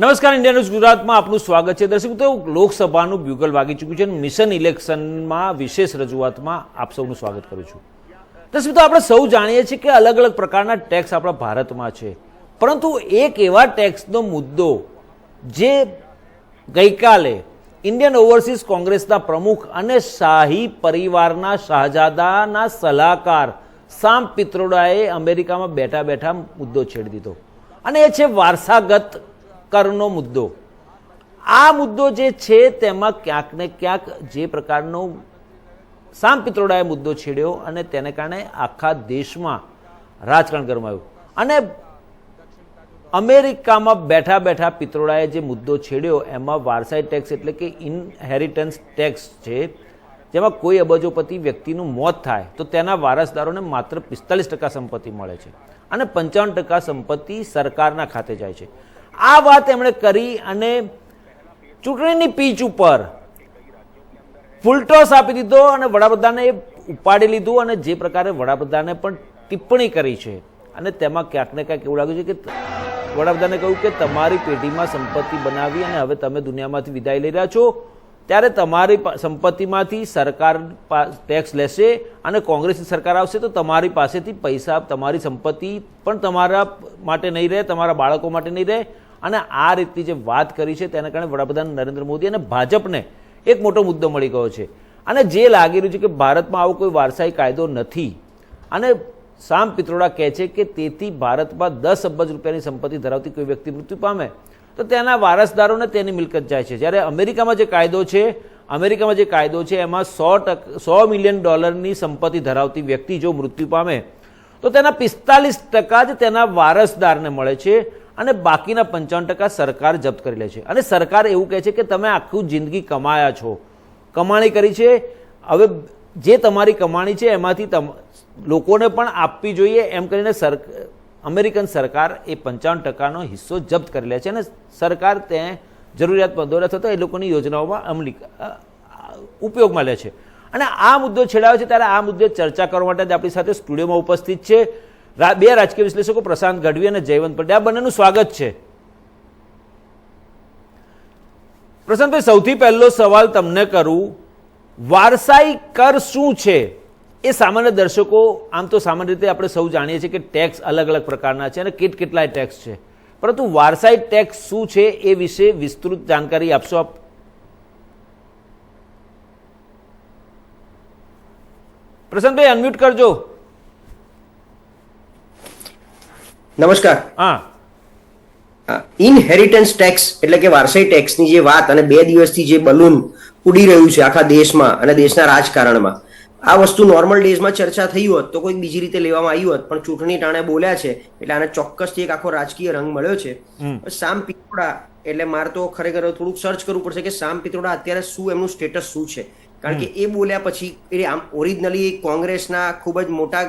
નમસ્કાર, India news ગુજરાતમાં આપનું સ્વાગત છે. દર્શક મિત્રો લોકસભાનું બ્યુગલ વાગી ચૂક્યું છે મિશન ઇલેક્શનમાં વિશેષ રજૂઆતમાં આપ સૌનું સ્વાગત કરું છું. દર્શક મિત્રો, આપણે સૌ જાણીએ છીએ કે અલગ અલગ પ્રકારના ટેક્સ આપણા ભારતમાં છે. પરંતુ એક એવા ટેક્સનો મુદ્દો જે ગઈકાલે ઇન્ડિયન ઓવરસીઝ કોંગ્રેસના પ્રમુખ અને શાહી પરિવારના શાહજાદાના સલાહકાર સામ પિત્રોડાએ અમેરિકામાં બેઠા બેઠા મુદ્દો છેડી દીધો. અને એ છે વારસાગત કરનો મુદ્દો. આ મુદ્દો જે છે તેમાં ક્યાંક ને ક્યાંક જે પ્રકારનો સામ પિત્રોડાએ મુદ્દો છેડ્યો અને તેને કારણે આખા દેશમાં રાજકારણ ગરમાયું. અને અમેરિકામાં બેઠા બેઠા પિત્રોડાએ જે મુદ્દો છેડ્યો, એમાં વારસાઈ ટેક્સ એટલે કે ઇનહેરિટન્સ ટેક્સ છે, જેમાં કોઈ અબજોપતિ વ્યક્તિનું મોત થાય, તો તેના વારસદારોને માત્ર પિસ્તાલીસ ટકા સંપત્તિ મળે છે અને પંચાવન ટકા સંપત્તિ સરકારના ખાતે જાય છે. આ વાત એમણે કરી અને ચૂંટણીની પીચ ઉપર ફૂલટોસ આપી દીધો અને વડાપ્રધાને એ ઉપાડી લીધું અને જે પ્રકારે વડાપ્રધાને પણ ટિપ્પણી કરી છે. અને તેમાં ક્યાંક ને ક્યાંક એવું લાગ્યું છે કે વડાપ્રધાને કહ્યું કે તમારી પેઢીમાં સંપત્તિ બનાવી અને હવે તમે દુનિયામાંથી વિદાય લઈ રહ્યા છો. ત્યારે તમારી સંપત્તિમાંથી સરકાર ટેક્સ લેશે અને કોંગ્રેસની સરકાર આવશે તો તમારી પાસેથી પૈસા, તમારી સંપત્તિ પણ તમારા માટે નહીં રહે, તમારા બાળકો માટે નહીં રહે. અને આ રીતની જે વાત કરી છે તેના કારણે વડાપ્રધાન નરેન્દ્ર મોદી અને ભાજપને એક મોટો મુદ્દો મળી ગયો છે. અને જે લાગી રહ્યું છે કે ભારતમાં આવો કોઈ વારસાઈ કાયદો નથી. અને સામ પિત્રોડા કહે છે કે તેથી ભારતમાં દસ અબજ રૂપિયાની સંપત્તિ ધરાવતી કોઈ વ્યક્તિ મૃત્યુ પામે. તો તેના વારસદારોને તેની મિલકત જાય છે. જ્યારે અમેરિકામાં જે કાયદો છે, અમેરિકામાં જે કાયદો છે, એમાં સો ટક, સો મિલિયન ડોલરની સંપત્તિ ધરાવતી વ્યક્તિ જો મૃત્યુ પામે, તો તેના પિસ્તાલીસ ટકા જ તેના વારસદારને મળે છે અને બાકીના પંચાવન ટકા સરકાર જપ્ત કરી લે છે. અને સરકાર એવું કહે છે કે તમે આખું જિંદગી કમાયા છો. કમાણી કરી છે. હવે જે તમારી કમાણી છે, એમાંથી તમ, લોકોને પણ આપવી જોઈએ એમ કરીને સર અમેરિકન સરકાર એ પંચાવન ટકાનો હિસ્સો જપ્ત કરી લે છે અને સરકાર તે જરૂરિયાતમંદોને થતા એ લોકોની યોજનાઓમાં અમલી ઉપયોગમાં લે છે. અને આ મુદ્દો છેડાયો છે ત્યારે આ મુદ્દે ચર્ચા કરવા માટે જ આપણી સાથે સ્ટુડિયોમાં ઉપસ્થિત છે બે રાજકીય વિશ્લેષકો પ્રશાંત ગઢવી અને જયવંત પટેલ. આ બંનેનું સ્વાગત છે. પ્રશાંતભાઈ, સૌથી પહેલો સવાલ તમને કરું. વારસાઈ કર શું છે? એ સામાન્ય દર્શકો આમ તો સામાન્ય રીતે આપણે સૌ જાણીએ છીએ કે ટેક્સ અલગ અલગ પ્રકારના છે અને કેટ કેટલાય ટેક્સ છે. પરંતુ વારસાઈ ટેક્સ શું છે એ વિશે વિસ્તૃત જાણકારી આપશો આપ? પ્રશાંતભાઈ અનમ્યુટ કરજો. નમસ્કાર. હા. ઇનહેરિટન્સ ટેક્સ એટલે કે વારસાઈ ટેક્સની જે વાત અને બે દિવસથી જે બલૂન ઉડી રહ્યું છે આખા દેશમાં અને દેશના રાજકારણમાં આ વસ્તુ નોર્મલ ડેઝમાં ચર્ચા થઈ હોત તો કોઈક બીજી રીતે લેવામાં આવી હોત. પણ ચૂંટણી ટાણે બોલ્યા છે એટલે આને ચોક્કસથી એક આખો રાજકીય રંગ મળ્યો છે. સામ પિત્રોડા એટલે મારે તો ખરેખર થોડુંક સર્ચ કરવું પડશે કે સામ પિત્રોડા અત્યારે શું એમનું સ્ટેટસ શું છે? કારણ કે એ બોલ્યા પછી એ આમ ઓરિજિનલી કોંગ્રેસના ખૂબ જ મોટા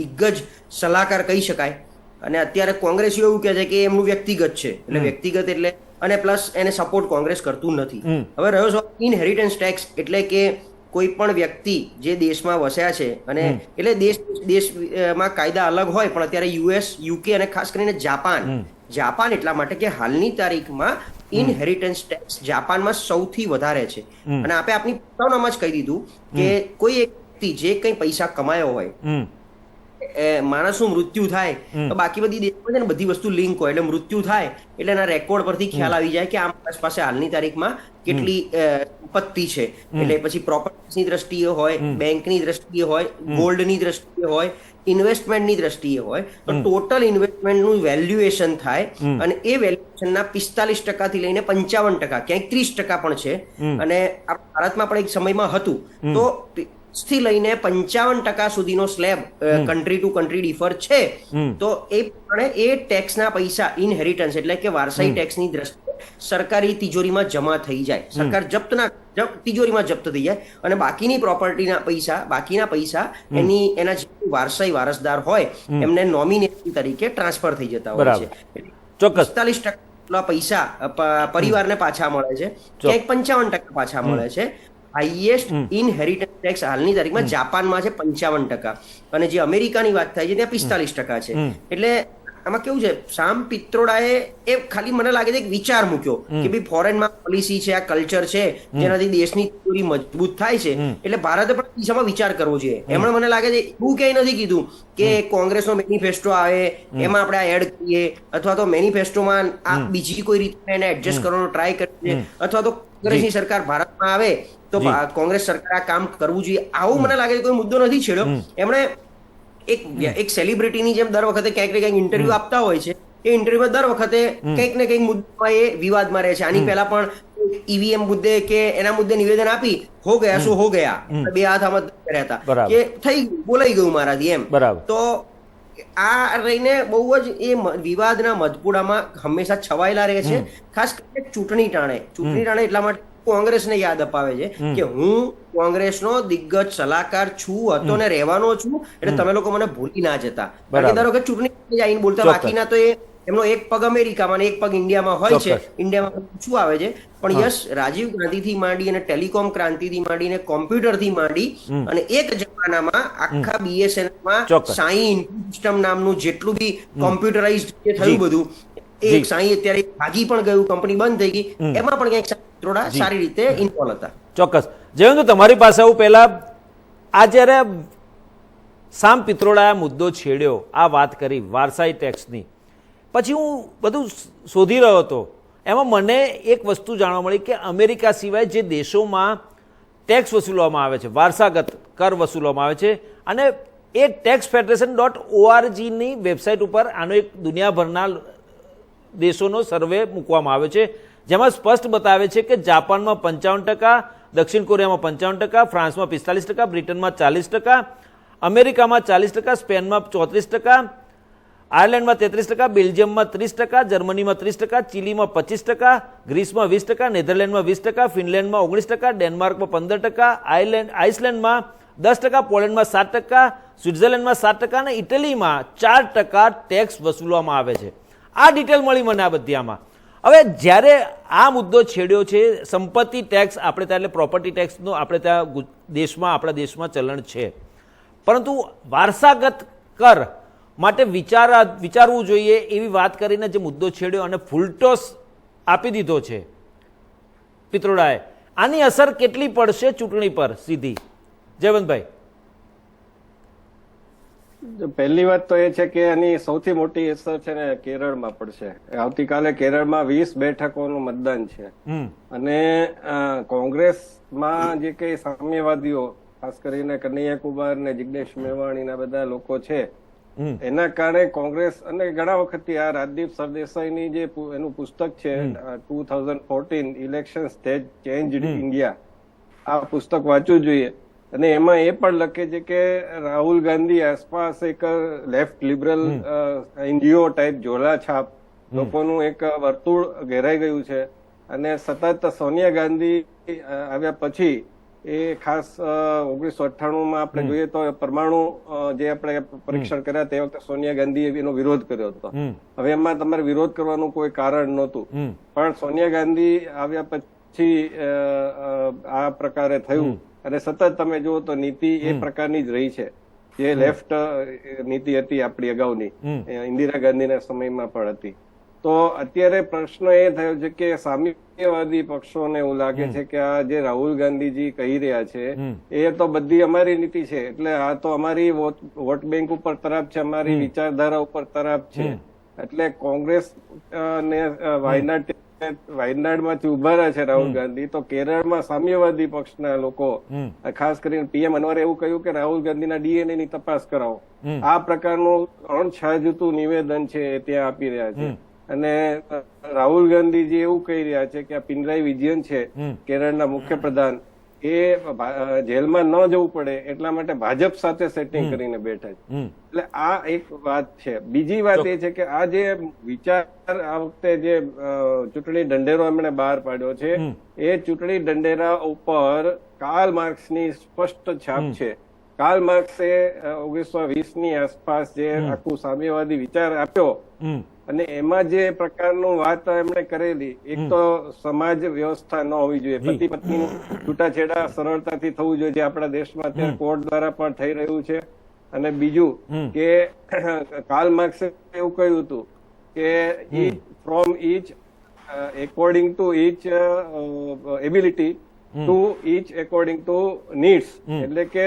દિગ્ગજ સલાહકાર કહી શકાય. અને અત્યારે કોંગ્રેસીઓ એવું કહે છે કે એમનું વ્યક્તિગત છે. એટલે વ્યક્તિગત એટલે અને પ્લસ એને સપોર્ટ કોંગ્રેસ કરતું નથી. હવે રહ્યો સવાલ ઇનહેરિટન્સ ટેક્સ એટલે કે કોઈ પણ વ્યક્તિ જે દેશમાં વસ્યા છે અને એટલે દેશ દેશમાં કાયદા અલગ હોય પણ અત્યારે યુએસ યુકે અને ખાસ કરીને જાપાન જાપાન એટલા માટે કે હાલની તારીખમાં ઇનહેરિટન્સ ટેક્સ જાપાનમાં સૌથી વધારે છે. અને આપણે આપની પોતાનામાં જ કહી દીધું કે કોઈ એક વ્યક્તિ જે કંઈ પૈસા કમાયો હોય માણસનું મૃત્યુ થાય તો બાકી બધી દેશમાં છે ને બધી વસ્તુ લિંક હોય એટલે મૃત્યુ થાય એટલે એના રેકોર્ડ પરથી ખ્યાલ આવી જાય કે આ માણસ પાસે હાલની તારીખમાં કેટલી સંપત્તિ છે. એટલે પછી પ્રોપર્ટીની દ્રષ્ટિએ હોય બેંકની દ્રષ્ટિએ હોય ગોલ્ડની દ્રષ્ટિએ હોય ઇન્વેસ્ટમેન્ટની દ્રષ્ટિએ હોય તો ટોટલ ઇન્વેસ્ટમેન્ટનું વેલ્યુએશન થાય અને એ વેલ્યુએશનના પિસ્તાલીસ ટકાથી લઈને પંચાવન ટકા ક્યાંક ત્રીસ ટકા પણ છે. અને ભારતમાં પણ એક સમયમાં હતું. તો થી લઈને પંચાવન ટકા સુધીનો slab country to country differ છે. તો એ પ્રમાણે એ ટેક્સના પૈસા ઇનહેરિટન્સ એટલે કે વારસાઈ ટેક્સની દ્રષ્ટિએ સરકારી તિજોરીમાં જમા થઈ જાય. સરકાર જપ્ત ના તિજોરીમાં જપ્ત થઈ જાય. અને બાકીની પ્રોપર્ટીના પૈસા બાકીના પૈસા એની એના જે વારસાઈ વારસદાર હોય એમને નોમિનેશન તરીકે ટ્રાન્સફર થઈ જતા હોય છે. ચોક્કસ. પિસ્તાલીસ ટકા પૈસા પરિવારને પાછા મળે છે. ક્યાંક પંચાવન ટકા પાછા મળે છે. હાઈએસ્ટ ઇનહેરિટન્સ ટેક્સ હાલની તારીખમાં જાપાનમાં છે પંચાવન ટકા. અને જે અમેરિકાની વાત થાય છે ત્યાં પિસ્તાલીસ ટકા છે. એટલે આમાં કેવું છે? સામ પિત્રોડાએ એ ખાલી મને લાગે છે એક વિચાર મૂક્યો કે ભાઈ ફોરેનમાં પોલિસી છે આ કલ્ચર છે જેનાથી દેશની ચોરી મજબૂત થાય છે. એટલે ભારતે પણ દિશામાં વિચાર કરવો જોઈએ. એમણે મને લાગે છે એવું ક્યાંય નથી કીધું કે કોંગ્રેસનો મેનિફેસ્ટો આવે એમાં આપણે આ એડ કરીએ અથવા તો મેનિફેસ્ટોમાં આ બીજી કોઈ રીતે એને એડજસ્ટ કરવાનો ટ્રાય કરીએ અથવા તો કોંગ્રેસની સરકાર ભારતમાં આવે તો કોંગ્રેસ સરકાર આ કામ કરવું જોઈએ. આવું મને લાગે છે કોઈ મુદ્દો નથી છેડ્યો. એમણે એક એક સેલિબ્રિટીની જેમ દર વખતે ક્યાંક ને ક્યાંક ઇન્ટરવ્યુ આપતા હોય છે. એ ઇન્ટરવ્યુમાં દર વખતે કંઈક ને કંઈક મુદ્દામાં એ વિવાદમાં રહે છે. આની પહેલા પણ ઈવીએમ મુદ્દે કે એના મુદ્દે નિવેદન આપી હો ગયા શું હો ગયા? બે હાથ આમ રહેતા કે થઈ ગયું બોલાઈ ગયું મારાથી એમ. તો આ રહીને બહુ જ એ વિવાદના મધપુડામાં હંમેશા છવાયેલા રહે છે. ખાસ કરીને ચૂંટણી ટાણે. ચૂંટણી ટાણે એટલા માટે કોંગ્રેસને યાદ અપાવે છે કે હું કોંગ્રેસનો દિગ્ગજ સલાહકાર છું હતો ને રહેવાનો છું એટલે તમે લોકો મને ભૂલી ના જતા. બાકી ધારો કે ચૂંટણી આવીને બોલતા. બાકીના તો એ એમનો એક પગ અમેરિકામાં એક પગ ઇન્ડિયામાં હોય છે. ઇન્ડિયામાં શું આવે છે? પણ યસ રાજીવ ગાંધીથી માંડી અને ટેલિકોમ ક્રાંતિથી માંડીને કોમ્પ્યુટરથી માંડી અને એક જમાનામાં આખા બીએસએનમાં ચોક્કસ. સાઈ સિસ્ટમ નામનું જેટલું બી કોમ્પ્યુટરાઇઝ થયું બધું એક. સાઈ અત્યારે ભાગી પણ ગયું કંપની બંધ થઈ ગઈ. એમાં પણ ક્યાંક થોડા સારી રીતે ઇન્વોલ્વ હતા. ચોક્કસ. જયંત તમારી પાસે આવું પહેલા આ જ્યારે સામ પિત્રોડાએ મુદ્દો છેડ્યો આ વાત કરી વારસાઈ ટેક્સની. પછી હું બધું શોધી રહ્યો હતો. એમાં મને એક વસ્તુ જાણવા મળી કે અમેરિકા સિવાય જે દેશોમાં ટેક્સ વસૂલવામાં આવે છે વારસાગત કર વસૂલવામાં આવે છે અને એ ટેક્સ ફેડરેશન ડોટ ઓઆરજીની વેબસાઇટ ઉપર આનો એક દુનિયાભરના દેશોનો સર્વે મૂકવામાં આવ્યો છે. જેમાં સ્પષ્ટ બતાવે છે કે જાપાનમાં પંચાવન ટકા, દક્ષિણ કોરિયામાં પંચાવન ટકા, ફ્રાન્સમાં પિસ્તાલીસ ટકા, બ્રિટનમાં ચાલીસ ટકા, અમેરિકામાં ચાલીસ ટકા, સ્પેનમાં ચોત્રીસ ટકા, આયર્લેન્ડમાં તેત્રીસ ટકા, બેલ્જિયમમાં ત્રીસ ટકા, જર્મનીમાં ત્રીસ ટકા, ચીલીમાં પચીસ ટકા, ગ્રીસમાં વીસ ટકા, નેધરલેન્ડમાં વીસ ટકા, ફિનલેન્ડમાં ઓગણીસ ટકા, ડેનમાર્કમાં પંદર ટકા આઇલેન્ડ આઇસલેન્ડમાં દસ ટકા, પોલેન્ડમાં સાત ટકા, સ્વિટ્ઝરલેન્ડમાં સાત ટકા અને ઇટલીમાં ચાર ટકા ટેક્સ વસૂલવામાં આવે છે. આ ડિટેલ મળી મને આ બધી આમાં. હવે જ્યારે આ મુદ્દો છેડ્યો છે, સંપત્તિ ટેક્સ આપણે ત્યાં એટલે પ્રોપર્ટી ટેક્સનો આપણે ત્યાં દેશમાં, આપણા દેશમાં ચલણ છે. પરંતુ વારસાગત કર માટે વિચાર વિચારવું જોઈએ એવી વાત કરીને જે મુદ્દો છેડ્યો અને ફૂલટોસ આપી દીધો છે. પિત્રોડાએ, આની અસર કેટલી પડશે ચૂંટણી પર સીધી? જયવંતભાઈ. પહેલી વાત તો એ છે કે એની સૌથી મોટી અસર છે ને કેરળમાં પડશે. આવતીકાલે કેરળમાં વીસ બેઠકોનું મતદાન છે. અને કોંગ્રેસમાં જે કઈ સામ્યવાદીઓ ખાસ કરીને કનૈયા કુમાર ને જિગ્નેશ મેવાણીના બધા લોકો છે એના કારણે કોંગ્રેસ અને ઘણા વખતથી આ રાજદીપ સરદેસાઈની જે એનું પુસ્તક છે two thousand fourteen election stage change India. આ પુસ્તક વાંચવું જોઈએ. અને એમાં એ પણ લખે છે કે રાહુલ ગાંધી આસપાસ એક લેફ્ટ લિબરલ એનજીઓ ટાઈપ ઝોલા છાપ લોકોનું એક વર્તુળ ઘેરાઈ ગયું છે. અને સતત સોનિયા ગાંધી આવ્યા પછી એ ખાસ ઓગણીસો અઠ્ઠાણું માં આપણે જોઈએ તો પરમાણુ જે આપણે પરીક્ષણ કર્યા તે વખતે સોનિયા ગાંધીએ એનો વિરોધ કર્યો હતો. હવે એમાં તમારે વિરોધ કરવાનું કોઈ કારણ નહોતું. પણ સોનિયા ગાંધી આવ્યા પછી આ પ્રકારે થયું. અને સતત તમે જુઓ તો નીતિ એ પ્રકારની જ રહી છે. જે લેફ્ટ નીતિ હતી આપણી અગાઉની. ઇન્દિરા ગાંધીના સમયમાં પણ હતી. તો અત્યારે પ્રશ્ન એ થયો છે કે સામ્યવાદી પક્ષોને એવું લાગે છે કે આ જે રાહુલ ગાંધીજી કહી રહ્યા છે એ તો બધી અમારી નીતિ છે. એટલે આ તો અમારી વોટ બેંક ઉપર તરફ છે અમારી વિચારધારા ઉપર તરફ છે. એટલે કોંગ્રેસ ને વાયનાડ વાયનાડમાંથી ઊભા રહ્યા છે રાહુલ ગાંધી. તો કેરળમાં સામ્યવાદી પક્ષના લોકો ખાસ કરીને પીએમ અનવરે એવું કહ્યું કે રાહુલ ગાંધીના ડીએનએ ની તપાસ કરાવો. આ પ્રકારનું અણછાજતું નિવેદન છે એ ત્યાં આપી રહ્યા છે. અને રાહુલ ગાંધીજી એવું કહી રહ્યા છે કે આ પિનરાઈ વિજયન છે. કેરળના મુખ્યપ્રધાન. એ જેલમાં ન જવું પડે એટલા માટે ભાજપ સાથે સેટિંગ કરીને બેઠા છે. એટલે આ એક વાત છે. બીજી વાત એ છે કે આ જે વિચાર આ વખતે જે ચૂંટણી ઢંઢેરો એમણે બહાર પાડ્યો છે એ ચૂંટણી ઢંઢેરા ઉપર કાર્લ માર્ક્સની સ્પષ્ટ છાપ છે. કાર્લ માર્ક્સે ઓગણીસો વીસની આસપાસ જે આખું સામ્યવાદી વિચાર આપ્યો અને એમાં જે પ્રકારનું વાત એમણે કરેલી એક તો સમાજ વ્યવસ્થા ન હોવી જોઈએ. પતિ પત્ની છૂટાછેડા સરળતાથી થવું જોઈએ જે આપણા દેશમાં અત્યારે કોર્ટ દ્વારા પણ થઈ રહ્યું છે. અને બીજું કે કાર્લ માર્ક્સે એવું કહ્યું હતું કે from each according to each ability to each according to needs એટલે કે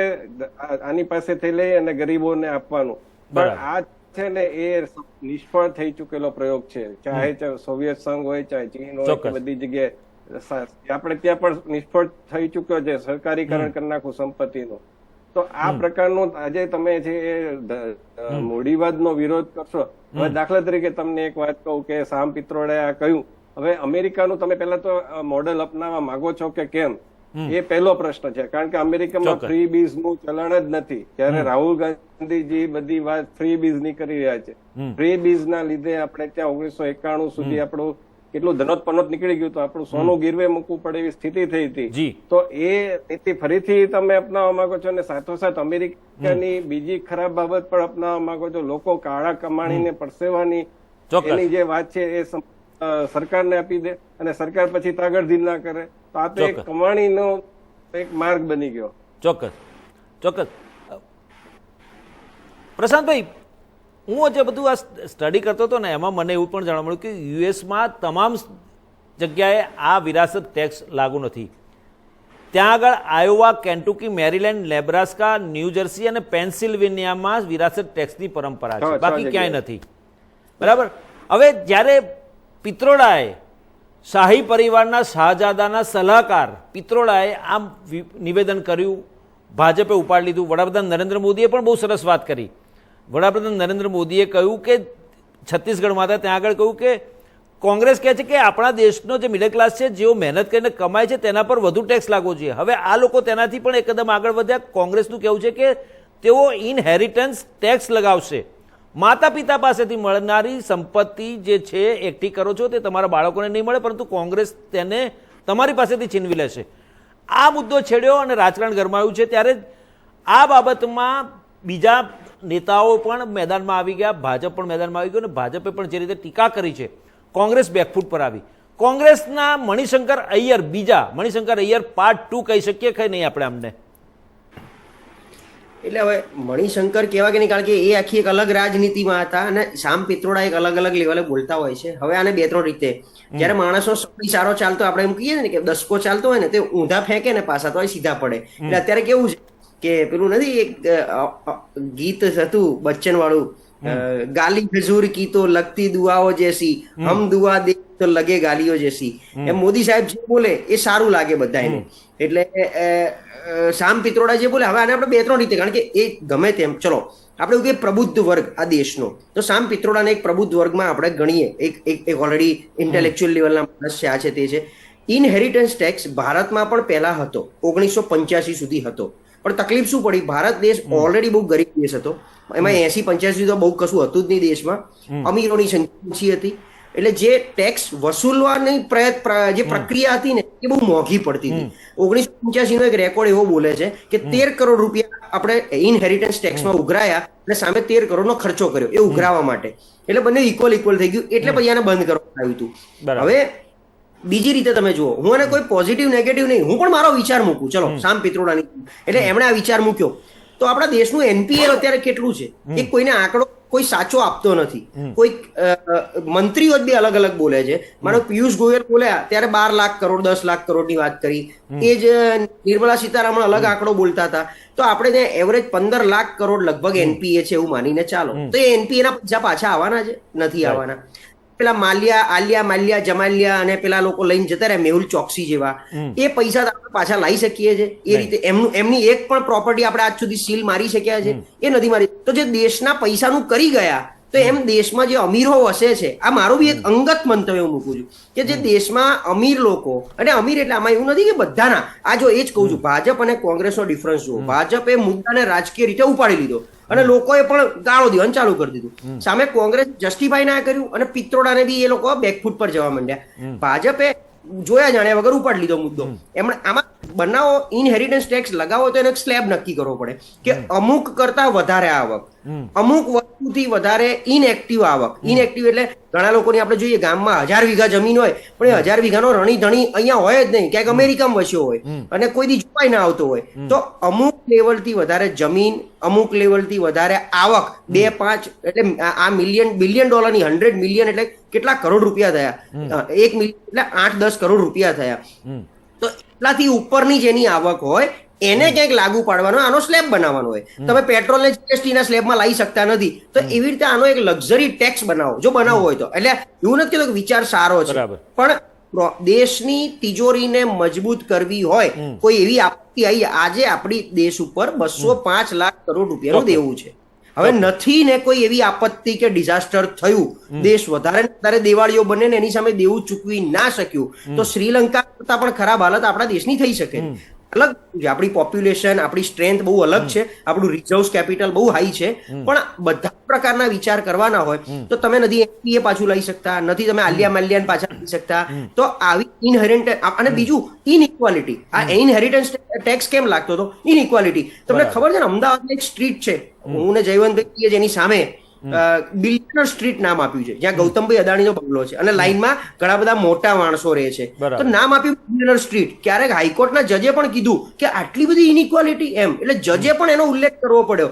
આની પાસેથી લઈ અને ગરીબોને આપવાનું. પણ આ છે ને એ નિષ્ફળ થઈ ચુકેલો પ્રયોગ છે. ચાહે સોવિયત સંઘ હોય ચાહે ચીન હોય બધી જગ્યાએ આપણે ત્યાં પણ નિષ્ફળ થઈ ચુક્યો છે સરકારીકરણ કરી નાખું સંપત્તિનું. તો આ પ્રકારનું આજે તમે જે અ, મૂડીવાદનો વિરોધ કરશો હવે દાખલા તરીકે તમને એક વાત કહું કે સામ પિત્રોડે આ કહ્યું હવે અમેરિકાનું તમે પહેલા તો મોડેલ અપનાવવા માંગો છો કે કેમ? એ પહેલો પ્રશ્ન છે. કારણ કે અમેરિકામાં ફ્રી બીઝનું ચલણ જ નથી. ત્યારે રાહુલ ગાંધીજી બધી વાત ફ્રી બીઝની કરી રહ્યા છે. ફ્રી બીઝ ના લીધે આપણે ત્યાં ઓગણીસો એકાણું સુધી આપણું કેટલું ધનોત પનોત નીકળી ગયું હતું આપણું સોનું ગીરવે મૂકવું પડે એવી સ્થિતિ થઈ હતી. તો એ નીતિ ફરીથી તમે અપનાવવા માંગો છો અને સાથોસાથ અમેરિકાની બીજી ખરાબ બાબત પણ અપનાવવા માંગો છો. લોકો કાળા કમાણીને પરસેવાની. એની જે વાત છે એ સરકારને આપી દે અને સરકાર પછી તાગડધીન ના કરે. તો આ તો એક કમાણીનો એક માર્ગ બની ગયો. ચોક્કસ. ચોક્કસ. પ્રશાંતભાઈ હું જે બધું આ સ્ટડી કરતો હતો ને એમાં મને એવું પણ જાણવા મળ્યું કે યુએસમાં તમામ જગ્યાએ આ વિરાસત ટેક્સ લાગુ નથી. ત્યાં આગળ આયોવા કેન્ટુકી મેરીલેન્ડ નેબ્રાસ્કા ન્યૂજર્સી અને પેન્સિલ્વેનિયામાં વિરાસત ટેક્સની પરંપરા છ. બાકી ક્યાંય નથી. બરાબર? હવે જ્યારે પિત્રોડાએ શાહી પરિવારના શાહજાદાના સલાહકાર પિત્રોડાએ આમ નિવેદન કર્યું, ભાજપે ઉપાડી લીધું. વડાપ્રધાન નરેન્દ્ર મોદીએ પણ બહુ સરસ વાત કરી. વડાપ્રધાન નરેન્દ્ર મોદીએ કહ્યું કે છત્તીસગઢમાં હતા ત્યાં આગળ કહ્યું કે, કોંગ્રેસ કહે છે કે આપણા દેશનો જે મિડલ ક્લાસ છે, જેઓ મહેનત કરીને કમાય છે, તેના પર વધુ ટેક્સ લાગવો જોઈએ. હવે આ લોકો તેનાથી પણ એકદમ આગળ વધ્યા. કોંગ્રેસનું કહેવું છે કે, તેઓ ઇનહેરિટન્સ ટેક્સ લગાવશે. માતા પિતા પાસેથી મળનારી સંપત્તિ જે છે, એકઠી કરો છો, તે તમારા બાળકોને નહીં મળે, પરંતુ કોંગ્રેસ તેને તમારી પાસેથી છીનવી લેશે. આ મુદ્દો છેડ્યો અને રાજકારણ ગરમાયું છે, ત્યારે આ બાબતમાં બીજા નેતાઓ પણ મેદાનમાં આવી ગયા, ભાજપ પણ મેદાનમાં આવી ગયું અને ભાજપે પણ જે રીતે ટીકા કરી છે, કોંગ્રેસ બેકફૂટ પર આવી. કોંગ્રેસના મણિશંકર અય્યર, બીજા મણિશંકર અય્યર પાર્ટ ટુ કહી શકીએ કે નહીં આપણે અમને એટલે હવે મણિશંકર કહેવા કે નહીં કારણ કે એ આખી એક અલગ રાજનીતિમાં હતા અને શામ પિત્રોડા એક અલગ અલગ લેવલે બોલતા હોય છે. હવે આને બે ત્રણ રીતે. જ્યારે માણસનો સમય સારો ચાલતો આપણે એમ કહીએ ને કે દસકો ચાલતો હોય ને તે ઊંધા ફેંકે ને પાછા તો સીધા પડે. એટલે અત્યારે કેવું છે કે પેલું નથી એક ગીત હતું બચ્ચન વાળું ગાલી હજૂર કી તો લગતી દુઆઓ જેસી હમ. દુઆ દે તો લગે ગાલીઓ જેસી. એમ મોદી સાહેબ જે બોલે એ સારું લાગે બધાને એટલે શામ પિત્રોડા જે બોલે હવે આને આપણે બે ત્રણ રીતે કારણ કે એ ગમે તેમ ચલો આપણે એવું કે પ્રબુદ્ધ વર્ગ આ દેશનો. તો શામ પિત્રોડાને એક પ્રબુદ્ધ વર્ગમાં આપણે ગણીએ. એક એક એક ઓલરેડી ઇન્ટેલેક્ચ્યુઅલ લેવલના માણસ છે આ છે તે છે. ઇનહેરિટન્સ ટેક્સ ભારતમાં પણ પહેલા હતો. ઓગણીસો પંચ્યાસી સુધી હતો. પણ તકલીફ શું પડી? ભારત દેશ ઓલરેડી બહુ ગરીબ દેશ હતો. એમાં એસી પંચ્યાસી તો બહુ કશું હતું જ નહીં દેશમાં. અમીરોની સંખ્યા ઓછી હતી. એટલે જે ટેક્સ વસૂલવાની પ્રયત્ન જે પ્રક્રિયા હતી ને એ બહુ મોંઘી પડતી હતી. ઓગણીસો પંચ્યાસી નો એક રેકોર્ડ એવો બોલે છે કે તેર કરોડ રૂપિયા આપણે ઇનહેરિટન્સ ટેક્સમાં ઉઘરાયા અને સામે તેર કરોડનો ખર્ચો કર્યો એ ઉઘરાવા માટે. એટલે બંને ઇક્વલ ઇક્વલ થઈ ગયું. એટલે પછી આને બંધ કરવામાં આવ્યું હતું. હવે બીજી રીતે તમે જુઓ. હું આને કોઈ પોઝિટિવ નેગેટિવ નહીં. હું પણ મારો વિચાર મૂકું. ચલો સામ પિત્રોડાની. એટલે એમણે આ વિચાર મૂક્યો. તો આપણા દેશનું એનપીએલ અત્યારે કેટલું છે? એ કોઈને આંકડો કોઈ સાચો આપતો નથી. કોઈ મંત્રીઓ જ બે અલગ અલગ બોલે છે. માનો પિયુષ ગોયલ બોલ્યા ત્યારે બાર લાખ કરોડ દસ લાખ કરોડની વાત કરી. એ જ નિર્મલા સીતારામન અલગ આંકડો બોલતા હતા. તો આપણે ત્યાં એવરેજ પંદર લાખ કરોડ લગભગ એનપીએ છે એવું માનીને ચાલો. તો એ એનપીએ ના પૈસા પાછા આવવાના છે નથી આવવાના. પેલા માલિયા આલિયા માલ્યા જમાલિયા અને પેલા લોકો લઈને જતા રહ્યા મેહુલ ચોકસી જેવા. એ પૈસા આપણે પાછા લાવી શકીએ છે. એ રીતે એમનું એમની એક પણ પ્રોપર્ટી આપણે આજ સુધી સીલ મારી શક્યા છે. એ નથી મારી. તો જે દેશના પૈસાનું કરી ગયા તો એમ દેશમાં જે અમીરો વસે છે આ મારું બી એક અંગત મંતવ્ય હું મૂકું છું કે જે દેશમાં અમીર લોકો અને અમીર એટલે આમાં એવું નથી કે બધાના. આ જો એ જ કહું છું ભાજપ અને કોંગ્રેસનો ડિફરન્સ જુઓ. ભાજપે મુદ્દાને રાજકીય રીતે ઉપાડી લીધો. અને લોકોએ પણ ગાળો દેવાનું ચાલુ કરી દીધું. સામે કોંગ્રેસ જસ્ટિફાઈ ના કર્યું અને પિત્રોડાને બી એ લોકો બેકફૂટ પર જવા માંડ્યા. ભાજપે જોયા જાણ્યા વગર ઉપાડ લીધો મુદ્દો. એમણે આમાં બનાવો ઇનહેરિટન્સ ટેક્સ લગાવો તો એને સ્લેબ નક્કી કરવો પડે કે અમુક કરતા વધારે આવક. અમુક વસ્તુથી વધારે ઇનએક્ટિવ આવક. ઇનએક્ટિવ એટલે ઘણા લોકોની આપણે જોઈએ ગામમાં હજાર વીઘા જમીન હોય પણ એ હજાર વીઘાનો રણી ધણી અહીંયા હોય જ નહીં. ક્યાંક અમેરિકામાં વસ્યો હોય અને કોઈ દી જોવાય ના આવતો હોય. તો અમુક લેવલથી વધારે જમીન અમુક લેવલથી વધારે આવક. બે પાંચ એટલે આ- આ મિલિયન બિલિયન ડોલરની હંડ્રેડ મિલિયન એટલે કેટલા કરોડ રૂપિયા થયા. એક મિલિયન એટલે આઠ દસ કરોડ રૂપિયા થયા. તો એટલાથી ઉપરની જેની આવક હોય એને ક્યાંક લાગુ પાડવાનો આનો સ્લેબ બનાવવાનો હોય. તમે પેટ્રોલને જીએસટી ના સ્લેબમાં લાવી શકતા નથી. તો એવી રીતે આનો એક લક્ઝરી ટેક્સ બનાવો જો બનાવવો હોય તો. એટલે એવું નથી કહેતો કે વિચાર સારો છે. પણ દેશની તિજોરીને મજબૂત કરવી હોય કોઈ એવી આપત્તિ આવી આજે આપણી દેશ ઉપર બસો પાંચ લાખ કરોડ રૂપિયાનું દેવું છે. હવે નથી ને કોઈ એવી આપત્તિ કે ડિઝાસ્ટર થયું દેશ વધારે વધારે દેવાળીઓ બને ને એની સામે દેવું ચૂકવી ના શક્યું તો શ્રીલંકા કરતા પણ ખરાબ હાલત આપણા દેશની થઈ શકે. અલગ આપણી પોપ્યુલેશન આપણી સ્ટ્રેન્થ બહુ અલગ છે આપણું રિઝર્વ કેપિટલ બહુ હાઈ છે. પણ બધા પ્રકારના વિચાર કરવાના હોય તો તમે નથી એનપીએ પાછું લઈ શકતા નથી તમે આલિયા માલ્યાને પાછા લઈ શકતા. તો આવી ઇનહેરિન્ટ અને બીજું ઇનઇક્વાલિટી આ ઇનહેરિટન્સ ટેક્સ કેમ લાગતો હતો? ઇનઇક્વાલિટી તમને ખબર છે ને અમદાવાદમાં એક સ્ટ્રીટ છે. હું ને જયવંતભાઈ જેની સામે. બિલિયનર સ્ટ્રીટ નામ આપ્યું છે જ્યાં ગૌતમભાઈ અદાણીનો બંગલો છે. અને લાઈનમાં ઘણા બધા મોટા માણસો રહે છે. તો નામ આપ્યું બિલિયનર સ્ટ્રીટ. ક્યારેક હાઈકોર્ટના જજે પણ કીધું કે આટલી બધી ઇનઇક્વાલિટી એમ. એટલે જજે પણ એનો ઉલ્લેખ કરવો પડ્યો.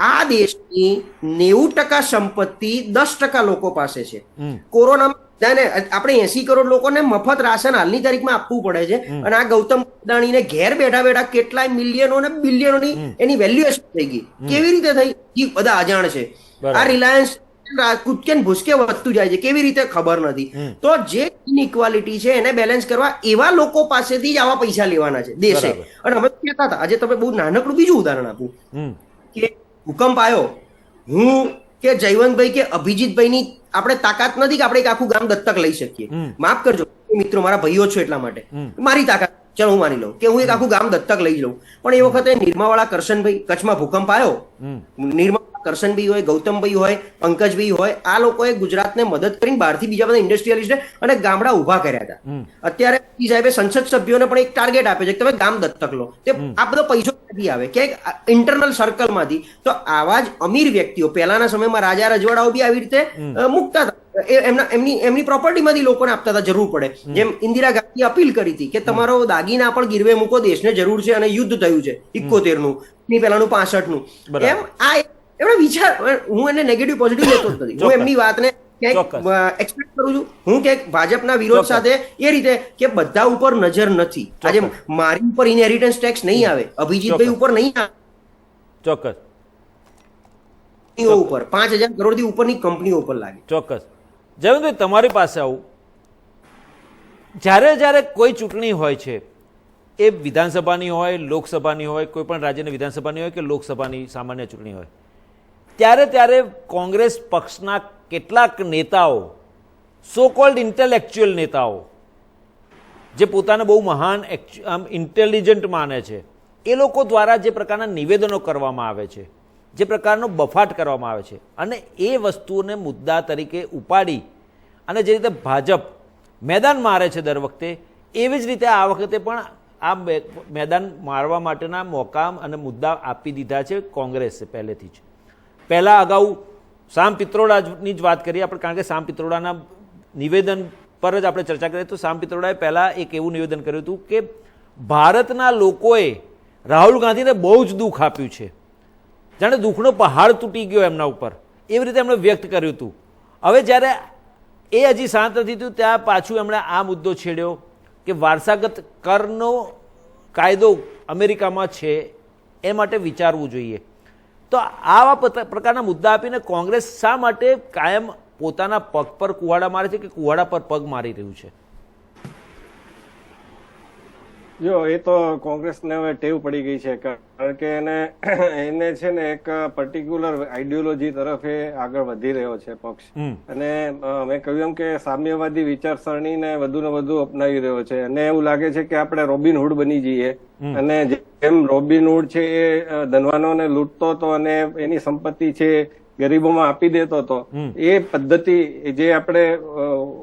આ દેશની નેવું ટકા સંપત્તિ દસ ટકા લોકો પાસે છે. કોરોનામાં બધાને આપણે એસી કરોડ લોકોને મફત રાશન હાલની તારીખમાં આપવું પડે છે. અને આ ગૌતમ અદાણીને ઘેર બેઠા બેઠા કેટલાય મિલિયનો અને બિલિયનોની એની વેલ્યુએશન થઈ ગઈ. કેવી રીતે થઈ? એ બધા અજાણ છે. આ રિલાયન્સ ને ભૂસકે વધતું જાય છે. કેવી રીતે ખબર નથી. તો જે ઇનઇક્વાલિટી છે એને બેલેન્સ કરવા એવા લોકો પાસેથી જ આવા પૈસા લેવાના છે. દેશે. અને અમે કહેતા હતા આજે તમે બહુ નાનકડું બીજું ઉદાહરણ આપું. કે ભૂકંપ આવ્યો. હું કે જયવંતભાઈ કે અભિજીતભાઈની આપણે તાકાત નથી કે આપણે એક આખું ગામ દત્તક લઈ શકીએ. માફ કરજો મિત્રો મારા ભાઈઓ છો એટલા માટે. મારી તાકાત. ચલો હું માની લઉં કે હું એક આખું ગામ દત્તક લઈ લઉં. પણ એ વખતે નિર્માવાળા કરશનભાઈ કચ્છમાં ભૂકંપ આવ્યો. નિર્મા કરશનભાઈ હોય ગૌતમભાઈ હોય પંકજભાઈ હોય આ લોકોએ ગુજરાતને મદદ કરીને બહારથી બીજા બધા ઇન્ડસ્ટ્રીયલિસ્ટ અને ગામડા ઊભા કર્યા હતા. અત્યારે મોદી સાહેબે સંસદ સભ્યોને પણ એક ટાર્ગેટ આપે છે કે તમે ગામ દત્તક લો. તે આ બધો પૈસો ક્યાંથી આવે? કે ઇન્ટરનલ સર્કલમાંથી તો આવા જ અમીર વ્યક્તિઓ પહેલાના સમયમાં રાજા રજવાડાઓ બી આવી રીતે મુકતા હતા. એમના એમની એમની પ્રોપર્ટીમાંથી લોકોને આપતા હતા જરૂર પડે. જેમ ઇન્દિરા ગાંધી અપીલ કરી હતી કે તમારો દાગીના પણ ગીરવે મૂકો દેશને જરૂર છે અને યુદ્ધ થયું છે ઇકોતેરનું ની પેલાનું પાસઠનું એમ આ એમણે વિચાર. હું એને નેગેટિવ પોઝિટિવ લેતો જ નથી. હું એમની વાતને ક્યાંક એક્સપેક્ટ કરું છું. હું કે ભાજપના વિરોધ સાથે એ રીતે કે બધા ઉપર નજર નથી. આજે મારી ઉપર ઇનહેરિટન્સ ટેક્સ નહીં આવે. અભિજીતભાઈ. ઉપર નહીં આવે. ચોક્કસ. કંપનીઓ ઉપર. પાંચ હજાર કરોડથી ઉપરની કંપનીઓ ઉપર લાગે. ચોક્કસ. જયવંતભાઈ તમારી પાસે આવું. જ્યારે જ્યારે કોઈ ચૂંટણી હોય છે એ વિધાનસભાની હોય લોકસભાની હોય કોઈ પણ રાજ્યની વિધાનસભાની હોય કે લોકસભાની સામાન્ય ચૂંટણી હોય ત્યારે ત્યારે કોંગ્રેસ પક્ષના કેટલાક નેતાઓ સો કોલ્ડ ઇન્ટેલેક્ચ્યુઅલ નેતાઓ, જે પોતાને બહુ મહાન આમ ઇન્ટેલિજન્ટ માને છે, એ લોકો દ્વારા જે પ્રકારના નિવેદનો કરવામાં આવે છે, જે પ્રકારનો બફાટ કરવામાં આવે છે, અને એ વસ્તુઓને મુદ્દા તરીકે ઉપાડી અને જે રીતે ભાજપ મેદાન મારે છે દર વખતે, એવી જ રીતે આ વખતે પણ આ મેદાન મારવા માટેના મોકા અને મુદ્દા આપી દીધા છે કોંગ્રેસે પહેલેથી જ. પહેલાં અગાઉ સામ પિત્રોડાની જ વાત કરીએ આપણે, કારણ કે સામ પિત્રોડાના નિવેદન પર જ આપણે ચર્ચા કરીએ, તો સામ પિત્રોડાએ પહેલાં એક એવું નિવેદન કર્યું હતું કે ભારતના લોકોએ રાહુલ ગાંધીને બહુ જ દુઃખ આપ્યું છે. જાણે દુઃખનો પહાડ તૂટી ગયો એમના ઉપર. એવી રીતે એમણે વ્યક્ત કર્યું હતું. હવે જ્યારે એ હજી શાંત નથી થયું, ત્યાં પાછું એમણે આ મુદ્દો છેડ્યો કે વારસાગત કરનો કાયદો અમેરિકામાં છે, એ માટે વિચારવું જોઈએ. તો આવા પ્રકારના મુદ્દા આપીને કોંગ્રેસ શા માટે કાયમ પોતાના પગ પર કુવાડા મારે છે કે કુવાડા પર પગ મારી રહ્યું છે? જો એ તો કોંગ્રેસને હવે ટેવ પડી ગઈ છે કારણ કે એને એને છે ને એક પર્ટિક્યુલર આઈડિયોલોજી તરફ એ આગળ વધી રહ્યો છે પક્ષ. અને મેં કહ્યું એમ કે સામ્યવાદી વિચારસરણીને વધુ ને વધુ અપનાવી રહ્યો છે. અને એવું લાગે છે કે આપણે રોબિન હુડ બની જઈએ. અને જેમ રોબિન હુડ છે એ ધનવાનોને લૂંટતો હતો અને એની સંપત્તિ છે ગરીબોમાં આપી દેતો હતો એ પદ્ધતિ જે આપણે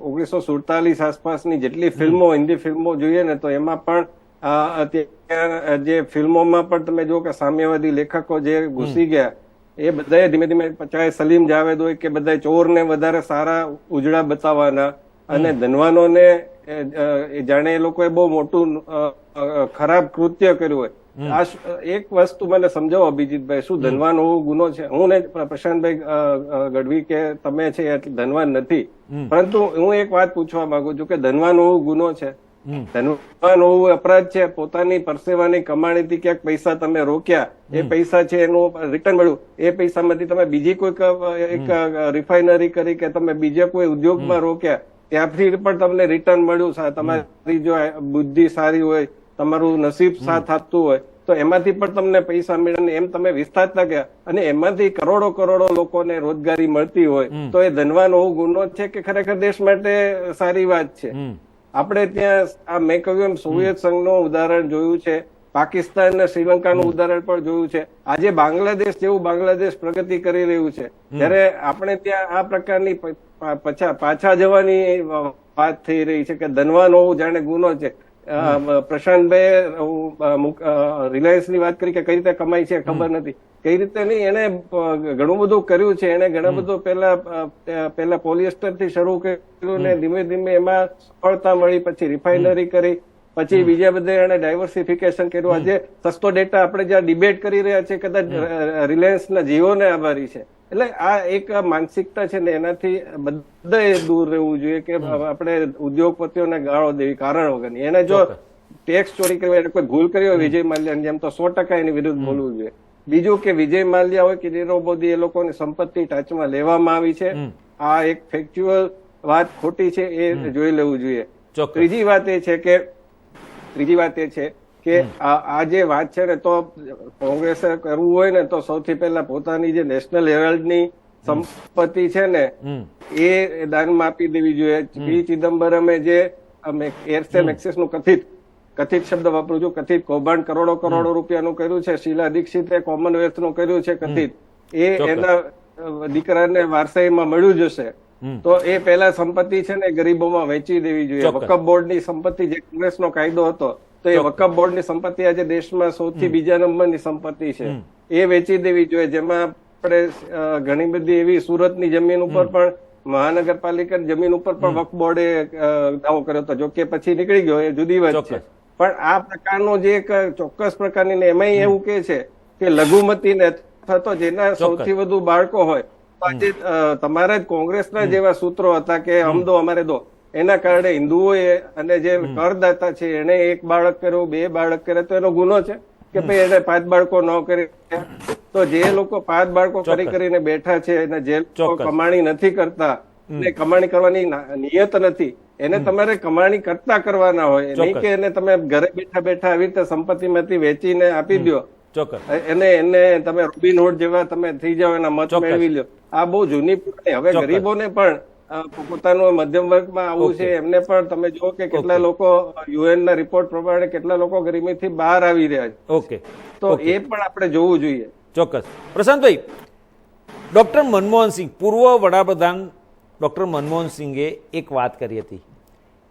ઓગણીસો સુડતાલીસ આસપાસની જેટલી ફિલ્મો હિન્દી ફિલ્મો જોઈએ ને તો એમાં પણ જે ફિલ્મોમાં પણ તમે જો કે સામ્યવાદી લેખકો જે ઘૂસી ગયા એ બધાએ ધીમે ધીમે ચાહે સલીમ જાવેદ હોય કે બધા ચોરને વધારે સારા ઉજળા બતાવવાના અને ધનવાનોને જાણે એ લોકોએ બહુ મોટું ખરાબ કૃત્ય કર્યું હોય. આ એક વસ્તુ મને સમજાવો અભિજીતભાઈ શું ધનવાન હોવું ગુનો છે? હું ને પ્રશાંતભાઈ ગઢવી કે તમે છે એટલે ધનવાન નથી. પરંતુ હું એક વાત પૂછવા માંગુ છું કે ધનવાન હોવું ગુનો છે? હમ. એવું અપરાધ છે. પોતાની પરસેવાની કમાણીથી ક્યાંક પૈસા તમે રોક્યા એ પૈસા છે એનું રિટર્ન મળ્યું. એ પૈસામાંથી તમે બીજી કોઈક એક રિફાઇનરી કરી કે તમે બીજા કોઈ ઉદ્યોગમાં રોક્યા ત્યાંથી પણ તમને રિટર્ન મળ્યું. તમારી જો બુદ્ધિ સારી હોય તમારું નસીબ સાથ આપતું હોય તો એમાંથી પણ તમને પૈસા મળે એમ તમે વિસ્તારતા ગયા અને એમાંથી કરોડો કરોડો લોકોને રોજગારી મળતી હોય તો એ ધનવાન હોવું ગુનો છે કે ખરેખર દેશ માટે સારી વાત છે. આપણે ત્યાં આ મેં કહ્યું સોવિયત સંઘનું ઉદાહરણ જોયું છે પાકિસ્તાન અને શ્રીલંકાનું ઉદાહરણ પણ જોયું છે. આજે બાંગ્લાદેશ જેવું બાંગ્લાદેશ પ્રગતિ કરી રહ્યું છે. ત્યારે આપણે ત્યાં આ પ્રકારની પ- પાછા જવાની વાત થઈ રહી છે કે ધનવાન હોવું જાણે ગુનો છે. પ્રશાંતભાઈ રિલાયન્સની વાત કરી કે કઈ રીતે કમાઈ છે ખબર નથી. કઈ રીતે નહીં એને ઘણું બધું કર્યું છે. એને ઘણા બધું પહેલા પહેલા પેલા પોલિએસ્ટરથી શરૂ કર્યું ને ધીમે ધીમે એમાં સફળતા મળી પછી રિફાઇનરી કરી પછી બીજા બધે એને ડાયવર્સિફિકેશન કર્યું. આજે સસ્તો ડેટા આપણે જ્યાં ડિબેટ કરી રહ્યા છે કદાચ રિલાયન્સ ના જીઓને આભારી છે. એટલે આ એક માનસિકતા છે ને એનાથી બધાએ દૂર રહેવું જોઈએ કે આપણે ઉદ્યોગપતિઓને ગાળો દેવી કારણ વગરની. એને જો ટેક્સ ચોરી કરી હોય એને કોઈ ભૂલ કરી હોય વિજય માલ્યાની જેમ તો સો ટકા એની વિરુદ્ધ બોલવું જોઈએ. બીજું કે વિજય માલ્યા હોય કે નીરવ મોદી એ લોકોની સંપત્તિ ટાચમાં લેવામાં આવી છે. આ એક ફેક્ચ્યુઅલ વાત ખોટી છે એ જોઈ લેવું જોઈએ. ત્રીજી વાત એ છે કે ત્રીજી વાત એ છે કે આ જે વાત છે ને તો કોંગ્રેસે કરવું હોય ને તો સૌથી પહેલા પોતાની જે નેશનલ હેરાલ્ડની સંપત્તિ છે ને એ દાનમાં આપી દેવી જોઈએ. પી ચિદમ્બરમે જે એરસેલ એક્સેસનું કથિત કથિત શબ્દ વાપરું છું કથિત કૌભાંડ કરોડો કરોડો રૂપિયાનું કર્યું છે શીલા દીક્ષિતે કોમનવેલ્થનું કર્યું છે કથિત. એ એના દીકરાને વારસાઈમાં મળ્યું જશે તો એ પહેલા સંપત્તિ છે ને ગરીબોમાં વેચી દેવી જોઈએ. વકફ બોર્ડની સંપત્તિ જે કોંગ્રેસનો કાયદો હતો તો એ વકફ બોર્ડની સંપત્તિ આજે દેશમાં સૌથી બીજા નંબરની સંપત્તિ છે. એ વેચી દેવી જોઈએ. જેમાં આપણે ઘણી બધી એવી સુરતની જમીન ઉપર પણ મહાનગરપાલિકા જમીન ઉપર પણ વકફ બોર્ડે દાવો કર્યો હતો. જો કે પછી નીકળી ગયો એ જુદી વાત છે. પણ આ પ્રકારનો જે એક ચોક્કસ પ્રકારની ને એમાંય એવું કે છે કે લઘુમતીને અથવા તો જેના સૌથી વધુ બાળકો હોય આજે તમારા જ કોંગ્રેસના જેવા સૂત્રો હતા કે અમદો અમારે દો. એના કારણે હિન્દુઓએ અને જે કરદાતા છે એને એક બાળક કર્યું બે બાળક કરે તો એનો ગુનો છે કે ભાઈ એને પાંચ બાળકો ન કરી તો જે લોકો પાંચ બાળકો કરી કરીને બેઠા છે અને જે લોકો કમાણી નથી કરતા ને કમાણી કરવાની નિયત નથી એને તમારે કમાણી કરતા કરવાના હોય. નહીં કે એને તમે ઘરે બેઠા બેઠા આવી રીતે સંપત્તિમાંથી વેચીને આપી દો ચોક્કસ. એને એને તમે રોબિનહુડ જેવા તમે થઈ જાઓ એના મત. મેળવી લો આ બહુ જૂની હવે. ગરીબોને પણ પોતાનું મધ્યમ વર્ગમાં આવું છે એમને પણ તમે જુઓ કે કેટલા લોકો યુએન ના રિપોર્ટ પ્રમાણે કેટલા લોકો ગરીબીથી બહાર આવી રહ્યા છે. ઓકે તો એ પણ આપણે જોવું જોઈએ. ચોક્કસ. પ્રશાંતભાઈ ડોક્ટર મનમોહન સિંહ પૂર્વ વડાપ્રધાન ડોક્ટર મનમોહન સિંઘે એક વાત કરી હતી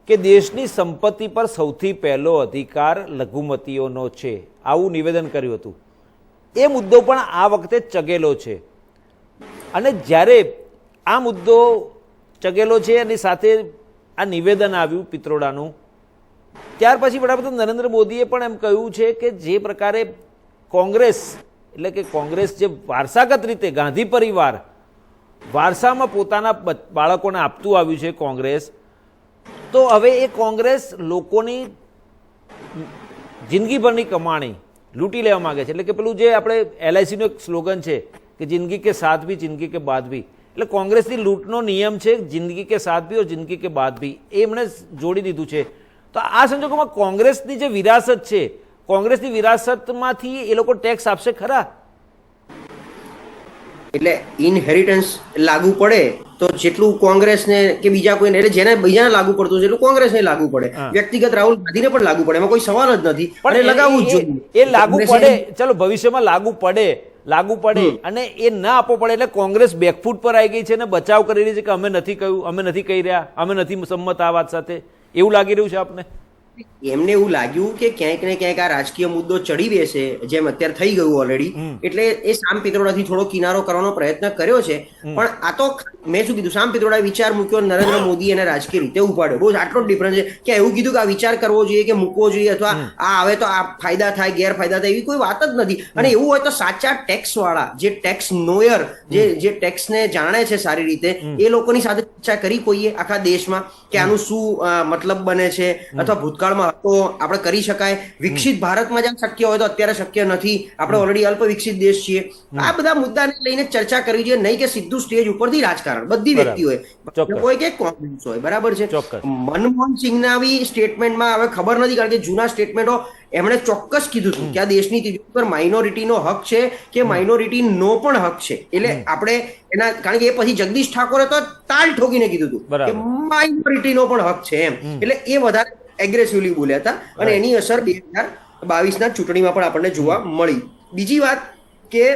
કે દેશની સંપત્તિ પર સૌથી પહેલો અધિકાર લઘુમતીઓનો છે. આવું નિવેદન કર્યું હતું. એ મુદ્દો પણ આ વખતે ચગેલો છે. અને જ્યારે આ મુદ્દો ચગેલો છે એની સાથે આ નિવેદન આવ્યું પિત્રોડાનું. ત્યાર પછી વડાપ્રધાન નરેન્દ્ર મોદીએ પણ એમ કહ્યું છે કે જે પ્રકારે કોંગ્રેસ, એટલે કે કોંગ્રેસ જે વારસાગત રીતે ગાંધી પરિવાર, વારસામાં પોતાના બાળકોને આપતું આવ્યું છે કોંગ્રેસ, તો હવે એ કોંગ્રેસ લોકોની જિંદગીભરની કમાણી લૂંટી લેવા માગે છે. એટલે કે પેલું જે આપણે એલઆઈસીનું એક સ્લોગન છે કે જિંદગી કે સાથ જિંદગી કે બાદ એટલે કોંગ્રેસની લૂંટનો નિયમ છે જિંદગી કે સાથ ભી ઓર જિંદગી કે બાદ ભી. એમણે જોડી દીધું છે. તો આ સંજોગોમાં કોંગ્રેસની જે વિરાસત છે કોંગ્રેસની વિરાસતમાંથી એ લોકો ટેક્સ આપશે ખરા? એટલે ઇનહેરિટન્સ લાગુ પડે તો જેટલું કોંગ્રેસને કે બીજા કોઈને એટલે જેને બીજાને લાગુ પડતું છે એટલું કોંગ્રેસને લાગુ પડે. વ્યક્તિગત રાહુલ ગાંધીને પણ લાગુ પડે એમાં કોઈ સવાલ જ નથી. પણ લગાવવું જ જોઈએ. એ લાગુ પડે ચલો ભવિષ્યમાં લાગુ પડે. લાગુ પડે અને એ ના આપવો પડે એટલે કોંગ્રેસ બેકફૂટ પર આવી ગઈ છે અને બચાવ કરી રહી છે કે અમે નથી કહ્યું અમે નથી કહી રહ્યા અમે નથી સંમત આ વાત સાથે. એવું લાગી રહ્યું છે આપને? એમને એવું લાગ્યું કે ક્યાંક ને ક્યાંક આ રાજકીય મુદ્દો ચડી બેસે જેમ અત્યારે થઈ ગયું ઓલરેડી એટલે એ સામ પિત્રોડાથી થોડો કિનારો કરવાનો પ્રયત્ન કર્યો છે. પણ આ તો મેં શું કીધું સામ પિત્રોડાએ વિચાર મૂક્યો નરેન્દ્ર મોદી એને રાજકીય રીતે ઉપાડ્યો. બહુ આટલો ડિફરન્સ છે. કે એવું કીધું કે આ વિચાર કરવો જોઈએ કે મૂકવો જોઈએ અથવા આ આવે તો આ ફાયદા થાય ગેરફાયદા થાય એવી કોઈ વાત જ નથી. અને એવું હોય તો સાચા ટેક્સ વાળા જે ટેક્સ નોયર જે જે ટેક્સ ને જાણે છે સારી રીતે એ લોકોની સાથે ચર્ચા કરી કોઈએ આખા દેશમાં કે આનું શું મતલબ બને છે અથવા ભૂતકાળમાં હતો આપણે કરી શકાય. વિકસિત ભારતમાં જ્યાં શક્ય હોય તો અત્યારે શક્ય નથી. આપણે ઓલરેડી અલ્પ વિકસિત દેશ છીએ. આ બધા મુદ્દાને લઈને ચર્ચા કરવી જોઈએ. નહીં કે સીધું સ્ટેજ ઉપરથી રાજકારણ. બધી વ્યક્તિ હોય. હોય કે કોંગ્રેસ હોય. બરાબર છે? મનમોહન સિંહના આવી સ્ટેટમેન્ટમાં હવે ખબર નથી કારણ કે જૂના સ્ટેટમેન્ટો એમણે ચોક્કસ કીધું હતું કે આ દેશની તિજોરી પર માઇનોરિટીનો હક છે કે માઇનોરિટી નો પણ હક છે. એટલે આપણે એના કારણ કે એ પછી જગદીશ ઠાકોરે તો તાલ ઠોકીને કીધું હતું કે માઇનોરિટી નો પણ હક છે એમ. એટલે એ વધારે એગ્રેસિવલી બોલ્યા હતા અને એની અસર બે હજાર બાવીસના ચૂંટણીમાં પણ આપણને જોવા મળી. બીજી વાત કે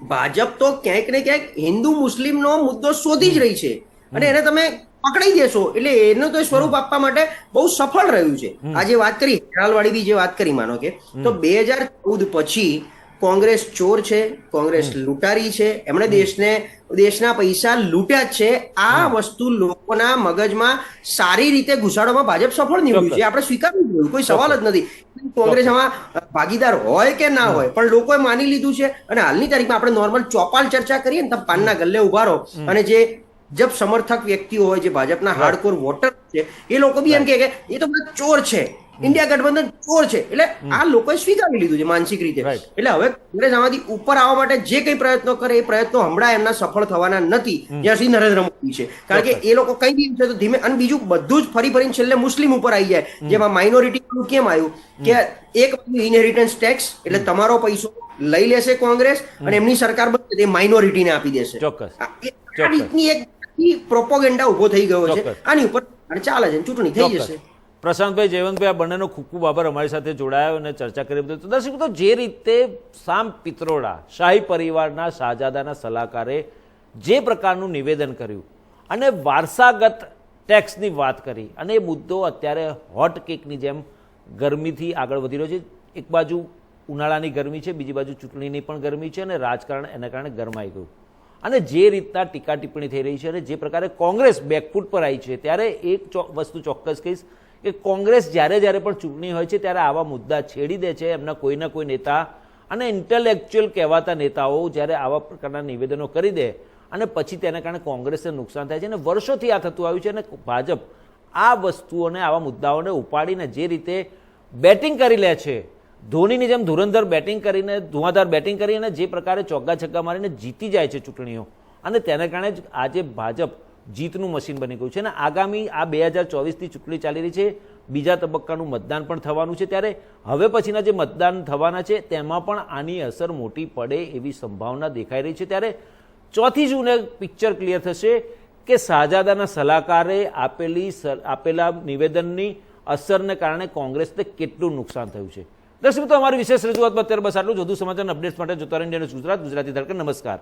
ભાજપ તો ક્યાંક ને ક્યાંક હિન્દુ મુસ્લિમનો મુદ્દો શોધી જ રહી છે. અને એને તમે પકડી દેશો એટલે એનું તો સ્વરૂપ આપવા માટે બહુ સફળ રહ્યું છે. આજે વાત કરી હેરાલવાડી બી જે વાત કરી માનો કે તો બે હજાર ચૌદ પછી કોંગ્રેસ ચોર છે કોંગ્રેસ લૂંટારી છે એમણે દેશને દેશના પૈસા લૂંટ્યા છે. આ વસ્તુ લોકોના મગજમાં સારી રીતે ઘુસાડવામાં ભાજપ સફળ નીવડ્યું છે. આપણે સ્વીકારવું જોઈએ કોઈ સવાલ જ નથી. કોંગ્રેસ આમાં ભાગીદાર હોય કે ના હોય પણ લોકોએ માની લીધું છે. અને હાલની તારીખમાં આપણે નોર્મલ ચોપાલ ચર્ચા કરીએ ને તમે પાનના ગલ્લે ઊભા રહો. અને જે જબ સમર્થક વ્યક્તિઓ હોય જે ભાજપના હાર્ડકોર વોટર છે એ લોકો બી એમ કે એ તો ચોર છે. ઇન્ડિયા ગઠબંધન ચોર છે. એટલે આ લોકોએ સ્વીકારી લીધું છે માનસિક રીતે. એટલે હવે કોંગ્રેસ આમાંથી ઉપર આવવા માટે જે કઈ પ્રયત્નો કરે એ પ્રયત્નો હમણાં એમના સફળ થવાના નથી જ્યાં સુધી નરેન્દ્ર મોદી છે. કારણ કે એ લોકો કઈ દિવસે છે તો ધીમે અને બીજું બધું જ ફરી ફરીને છેલ્લે મુસ્લિમ ઉપર આવી જાય. જેમાં માઇનોરિટી કેમ આવ્યું? કે એક ઇનહેરિટન્સ ટેક્સ એટલે તમારો પૈસો લઈ લેશે કોંગ્રેસ અને એમની સરકાર બનશે તે માઇનોરિટીને આપી દેશે. ચોક્કસ. આ. રીતની એક પ્રોપોગેન્ડા ઊભો થઈ ગયો છે. આની ઉપર ચાલે છે ચૂંટણી થઈ જશે. પ્રશાંતભાઈ જયવંતભાઈ, આ બંનેનો ખૂબ ખૂબ આભાર અમારી સાથે જોડાયો અને ચર્ચા કરી બધું. તો દર્શક તો જે રીતે સામ પિત્રોડા, શાહી પરિવારના શાહજાદાના સલાહકારે જે પ્રકારનું નિવેદન કર્યું અને વારસાગત ટેક્સની વાત કરી અને એ મુદ્દો અત્યારે હોટ કેકની જેમ ગરમીથી આગળ વધી રહ્યો છે. એક બાજુ ઉનાળાની ગરમી છે, બીજી બાજુ ચૂંટણીની પણ ગરમી છે અને રાજકારણ એના કારણે ગરમાઈ ગયું. અને જે રીતના ટીકા ટિપ્પણી થઈ રહી છે અને જે પ્રકારે કોંગ્રેસ બેકફૂટ પર આવી છે, ત્યારે એક વસ્તુ ચોક્કસ કહીશ. કે કોંગ્રેસ જ્યારે જ્યારે પણ ચૂંટણી હોય છે, ત્યારે આવા મુદ્દા છેડી દે છે એમના કોઈના કોઈ નેતા અને ઇન્ટેલેક્ચ્યુઅલ કહેવાતા નેતાઓ જ્યારે આવા પ્રકારના નિવેદનો કરી દે અને પછી તેના કારણે કોંગ્રેસને નુકસાન થાય છે અને વર્ષોથી આ થતું આવ્યું છે અને ભાજપ આ વસ્તુઓને, આવા મુદ્દાઓને ઉપાડીને જે રીતે બેટિંગ કરી લે છે, ધોનીની જેમ ધુરંધર બેટિંગ કરીને ધુઆધાર બેટિંગ કરીને જે પ્રકારે ચોગ્ગા છગ્ગા મારીને જીતી જાય છે ચૂંટણીઓ. અને તેના કારણે જ આજે ભાજપ જીતનું મશીન બની ગયું છે અને આગામી આ બે હજાર ચોવીસથી ચૂંટણી ચાલી રહી છે. બીજા તબક્કાનું મતદાન પણ થવાનું છે. ત્યારે હવે પછીના જે મતદાન થવાના છે, તેમાં પણ આની અસર મોટી પડે એવી સંભાવના દેખાઈ રહી છે. ત્યારે ચોથી જૂને પિક્ચર ક્લિયર થશે કે શાહજાદાના સલાહકારે આપેલી આપેલા નિવેદનની અસરને કારણે કોંગ્રેસને કેટલું નુકસાન થયું છે. દર્શક મિત્રો, અમારી વિશેષ રજૂઆતમાં અત્યારે બસ આટલું જ. વધુ સમાચાર અપડેટ્સ માટે જોતા રહીને ગુજરાત, ગુજરાતી ધડકન નમસ્કાર.